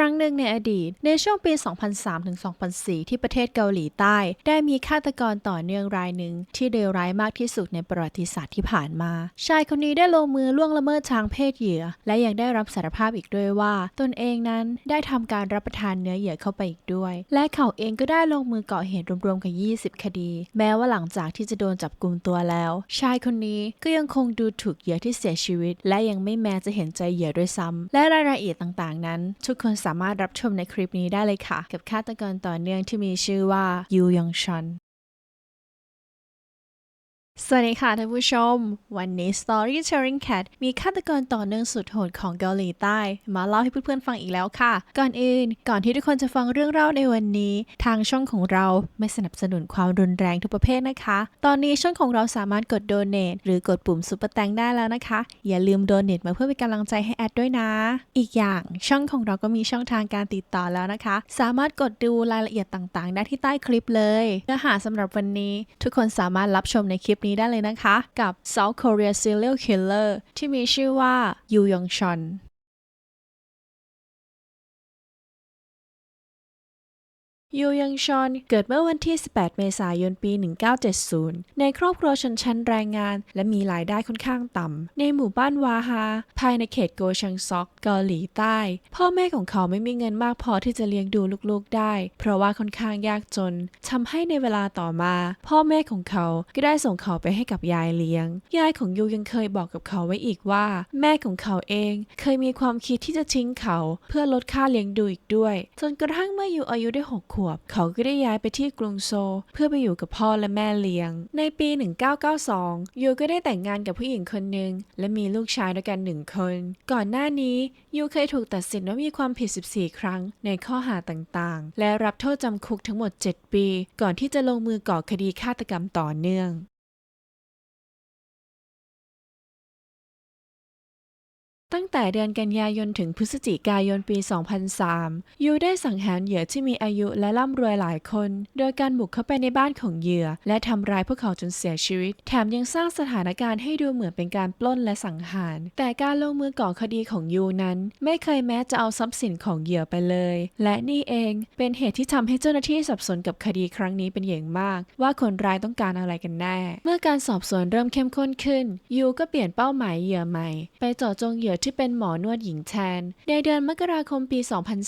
ครั้งหนึ่งในอดีต ในช่วงปี 2003-2004 ที่ประเทศเกาหลีใต้ ได้มีฆาตกรต่อเนื่องรายหนึ่งที่เลวร้ายมากที่สุดในประวัติศาสตร์ที่ผ่านมา ชายคนนี้ได้ลงมือล่วงละเมิดทางเพศเหยื่อ และยังได้รับสารภาพอีกด้วยว่า ตนเองนั้นได้ทำการรับประทานเนื้อเหยื่อเข้าไปอีกด้วย และเขาเองก็ได้ลงมือก่อเหตุรวมๆกัน20 คดี แม้ว่าหลังจากที่จะโดนจับกลุ่มตัวแล้ว ชายคนนี้ก็ยังคงดูถูกเหยื่อที่เสียชีวิต และยังไม่แม้จะเห็นใจเหยื่อด้วยซ้ำและรายละเอียดต่างๆ นั้น ทุกคนสามารถรับชมในคลิปนี้ได้เลยค่ะ กับฆาตกรต่อเนื่องที่มีชื่อว่ายูยองชอน สวัสดีค่ะท่านผู้ชม วันนี้ Storytelling Cat มีฆาตกรต่อเนื่องสุดโหดของเกาหลีใต้ มาเล่าให้เพื่อนๆฟังอีกแล้วค่ะ ก่อนอื่น ก่อนที่ทุกคนจะฟังเรื่องเล่าในวันนี้ ทางช่องของเราไม่สนับสนุนความรุนแรงทุกประเภทนะคะ ตอนนี้ช่องของเราสามารถกด Donate หรือกดปุ่ม Super แตงได้แล้วนะคะ อย่าลืม Donate มาเพื่อเป็นกำลังใจให้แอดด้วยนะ อีกอย่างช่องของเราก็มีช่องทางการติดต่อแล้วนะคะ สามารถกดดูรายละเอียดต่างๆ ได้ที่ใต้คลิปเลยเนื้อหาสำหรับวันนี้ ทุกคนสามารถรับชมในคลิปนี้ได้เลยนะคะ กับ South Korea Serial Killer ที่มีชื่อว่ายูยองชอน ยูยังชอนเกิดเมื่อวันที่ 18 เมษายนปี 1970 ในครอบครัวชนชั้นแรงงาน และมีรายได้ค่อนข้างต่ำ ในหมู่บ้านวาฮา ภายในเขตโกชังซอกเกาหลีใต้ พ่อแม่ของเขาไม่มีเงินมากพอที่จะเลี้ยงดูลูกๆได้ เพราะว่าค่อนข้างยากจนทำให้ในเวลาต่อมา พ่อแม่ของเขาก็ได้ส่งเขาไปให้กับยายเลี้ยง ยายของยูยังเคยบอกกับเขาไว้อีกว่า แม่ของเขาเอง เคยมีความคิดที่จะทิ้งเขา เพื่อลดค่าเลี้ยงดูอีกด้วย จนกระทั่งเมื่อยูอายุได้6ขวบเขาก็ได้ย้ายไปที่กรุงโซลเพื่อไปอยู่กับพ่อและแม่เลี้ยง ในปี 1992 ยูก็ได้แต่งงานกับผู้หญิงคนหนึ่งและมีลูกชายด้วยกันหนึ่งคน ก่อนหน้านี้ยูเคยถูกตัดสินว่ามีความผิด 14 ครั้งในข้อหาต่างๆ และรับโทษจำคุกทั้งหมด 7 ปี ก่อนที่จะลงมือก่อคดีฆาตกรรมต่อเนื่อง ตั้งแต่เดือนกันยายนถึงพฤศจิกายนปี 2003 ยูได้สังหารเหยื่อที่มีอายุและร่ำรวยหลายคน โดยการบุกเข้าไปในบ้านของเหยื่อ และทำร้ายพวกเขาจนเสียชีวิต แถมยังสร้างสถานการณ์ให้ดูเหมือนเป็นการปล้นและสังหาร แต่การลงมือก่อคดีของยูนั้น ไม่เคยแม้จะเอาทรัพย์สินของเหยื่อไปเลย และนี่เองเป็นเหตุที่ทำให้เจ้าหน้าที่สับสนกับคดีครั้งนี้เป็นอย่างมาก ว่าคนร้ายต้องการอะไรกันแน่ เมื่อการสอบสวนเริ่มเข้มข้นขึ้นยูก็เปลี่ยนเป้าหมายเหยื่อใหม่ ไปเจาะจงเหยื่อที่เป็นหมอนวดหญิงแทน ในเดือนมกราคมปี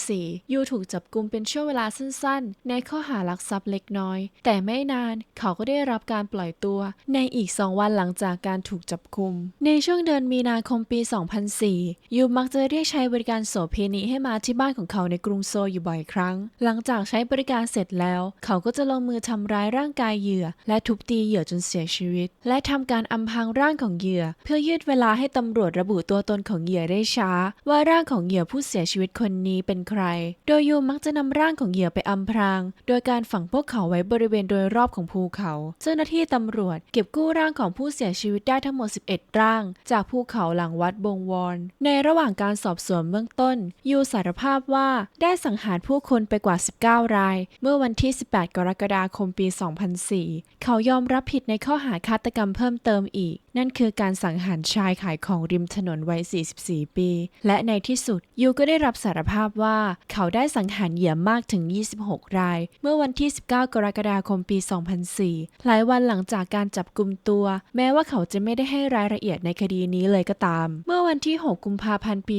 2004 ยูถูกจับกุมเป็นช่วงเวลาสั้นๆ ในข้อหาลักทรัพย์เล็กน้อย แต่ไม่นานเขาก็ได้รับการปล่อยตัวในอีก 2 วันหลังจากการถูกจับกุม ในช่วงเดือนมีนาคมปี 2004 ยูมักจะเรียกใช้บริการโสเพณีให้มาที่บ้านของเขาในกรุงโซลอยู่บ่อยครั้ง หลังจากใช้บริการเสร็จแล้ว เขาก็จะลงมือทำร้ายร่างกายเหยื่อ และทุบตีเหยื่อจนเสียชีวิต และทำการอำพรางร่างของเหยื่อ เพื่อยืดเวลาให้ตำรวจระบุตัวตนของเหยื่อได้ช้า ว่าร่างของเหยื่อผู้เสียชีวิตคนนี้เป็นใคร โดยยูมักจะนำร่างของเหยื่อไปอำพราง โดยการฝังพวกเขาไว้บริเวณโดยรอบของภูเขา เจ้าหน้าที่ตำรวจเก็บกู้ร่างของผู้เสียชีวิตได้ทั้งหมด 11 ร่าง จากภูเขาหลังวัดบงวอน ในระหว่างการสอบสวนเบื้องต้น ยูสารภาพว่าได้สังหารผู้คนไปกว่า 19 ราย เมื่อวันที่ 18 กรกฎาคมปี 2004 เขายอมรับผิดในข้อหาฆาตกรรมเพิ่มเติมอีก นั่นคือการสังหารชายขายของริมถนนวัย 44 ปี และในที่สุดยูก็ได้รับสารภาพว่าเขาได้สังหารเหยื่อมากถึง 26 ราย เมื่อวันที่ 19 กรกฎาคมปี 2004 หลายวันหลังจากการจับกลุ่มตัว แม้ว่าเขาจะไม่ได้ให้รายละเอียดในคดีนี้เลยก็ตาม เมื่อวันที่ 6 กุมภาพันธ์ปี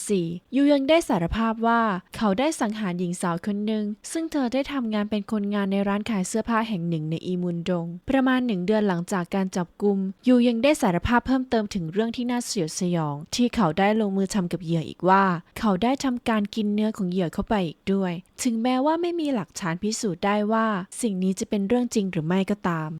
2004 ยูยังได้สารภาพว่าเขาได้สังหารหญิงสาวคนหนึ่ง ซึ่งเธอได้ทำงานเป็นคนงานในร้านขายเสื้อผ้าแห่งหนึ่งในอีมุนดง ประมาณหนึ่งเดือนหลังจากการจับกุมยูยังได้สารภาพเพิ่มเติมถึงเรื่องที่น่าสยดสยอง ที่เขาได้ลงมือทำกับเหยื่ออีกว่า เขาได้ทำการกินเนื้อของเหยื่อเข้าไปอีกด้วย ถึงแม้ว่าไม่มีหลักฐานพิสูจน์ได้ว่า สิ่งนี้จะเป็นเรื่องจริงหรือไม่ก็ตาม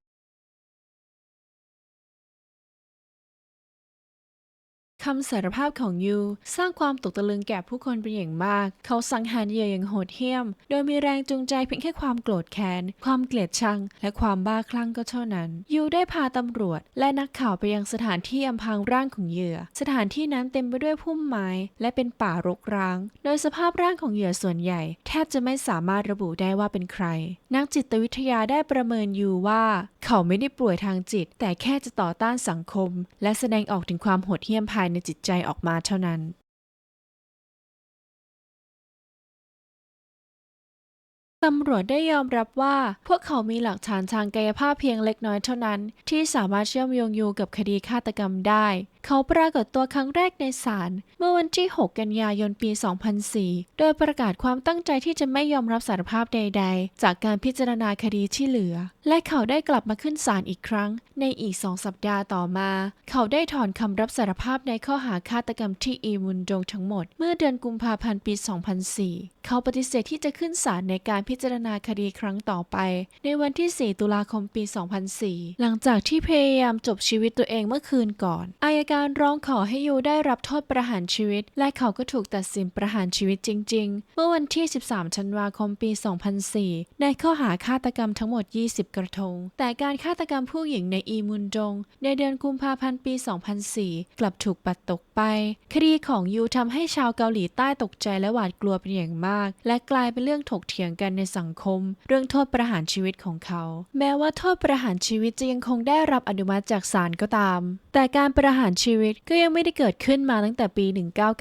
คำสารภาพของยูสร้างความตกตะลึงแก่ผู้คนเป็นอย่างมาก เขาสังหารเหยื่ออย่างโหดเหี้ยม โดยมีแรงจูงใจเพียงแค่ความโกรธแค้น ความเกลียดชัง และความบ้าคลั่งก็เท่านั้น ยูได้พาตำรวจ และนักข่าวไปยังสถานที่อำพรางร่างของเหยื่อ สถานที่นั้นเต็มไปด้วยพุ่มไม้ และเป็นป่ารกร้าง โดยสภาพร่างของเหยื่อส่วนใหญ่ แทบจะไม่สามารถระบุได้ว่าเป็นใคร นักจิตวิทยาได้ประเมินยูว่า เขาไม่ได้ป่วยทางจิต แต่แค่จะต่อต้านสังคม และแสดงออกถึงความโหดเหี้ยมภายในในจิตใจออกมาเท่านั้นตำรวจได้ยอมรับว่า พวกเขามีหลักฐานทางกายภาพเพียงเล็กน้อยเท่านั้น ที่สามารถเชื่อมโยงอยู่กับคดีฆาตกรรมได้ เขาปรากฏตัวครั้งแรกในศาลเมื่อวันที่ 6 กันยายนปี 2004 โดยประกาศความตั้งใจที่จะไม่ยอมรับสารภาพใด ๆ จากการพิจารณาคดีที่เหลือ และเขาได้กลับมาขึ้นศาลอีกครั้ง ในอีกสองสัปดาห์ต่อมา เขาได้ถอนคำรับสารภาพในข้อหาฆาตกรรมที่อีมุนจงทั้งหมด เมื่อเดือนกุมภาพันธ์ปี 2004 เขาปฏิเสธที่จะขึ้นศาลในการพิจารณาคดีครั้งต่อไป ในวันที่ 4 ตุลาคมปี 2004 หลังจากที่พยายามจบชีวิตตัวเองเมื่อคืนก่อนอายการการร้องขอให้ยูได้รับโทษประหารชีวิต และเขาก็ถูกตัดสินประหารชีวิตจริง ๆ เมื่อวันที่ 13 ธันวาคมปี 2004 ในข้อหาฆาตกรรมทั้งหมด 20 กระทง แต่การฆาตกรรมผู้หญิงในอีมุนจงในเดือนกุมภาพันธ์ปี 2004 กลับถูกปัดตกไป คดีของยูทำให้ชาวเกาหลีใต้ตกใจและหวาดกลัวเป็นอย่างมาก และกลายเป็นเรื่องถกเถียงกันในสังคม เรื่องโทษประหารชีวิตของเขา แม้ว่าโทษประหารชีวิตจะยังคงได้รับอนุมัติจากศาลก็ตาม แต่การประหารชีวิตก็ยังไม่ได้เกิดขึ้นมาตั้งแต่ปี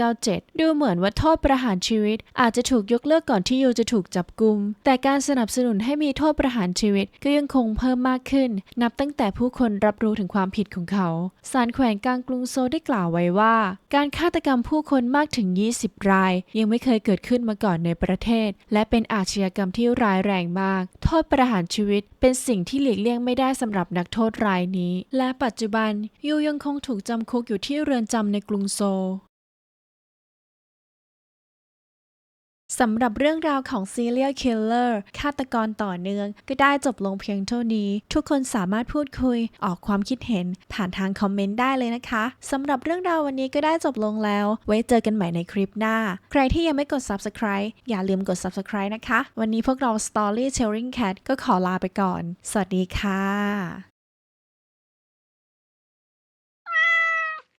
1997 ดูเหมือนว่าโทษประหารชีวิต อาจจะถูกยกเลิกก่อนที่ยูจะถูกจับกุม แต่การสนับสนุนให้มีโทษประหารชีวิตก็ยังคงเพิ่มมากขึ้น นับตั้งแต่ผู้คนรับรู้ถึงความผิดของเขา ศาลแขวงกลางกรุงโซลได้กล่าวไว้ว่า การฆาตกรรมผู้คนมากถึง 20 ราย ยังไม่เคยเกิดขึ้นมาก่อนในประเทศ และเป็นอาชญากรรมที่ร้ายแรงมาก โทษประหารชีวิต เป็นสิ่งที่หลีกเลี่ยงไม่ได้สำหรับนักโทษรายนี้ และปัจจุบันยูยังคงถูกจำคุกอยู่ที่เรือนจำในกรุงโซลสำหรับเรื่องราวของ Serial Killer ฆาตกรต่อเนื่องก็ได้จบลงเพียงเท่านี้ ทุกคนสามารถพูดคุยออกความคิดเห็นผ่านทางคอมเมนต์ได้เลยนะคะสำหรับเรื่องราววันนี้ก็ได้จบลงแล้ว ไว้เจอกันใหม่ในคลิปหน้า ใครที่ยังไม่กด Subscribe อย่าลืมกด Subscribe นะคะ วันนี้พวกเรา Story Telling Cat ก็ขอลาไปก่อน สวัสดีค่ะ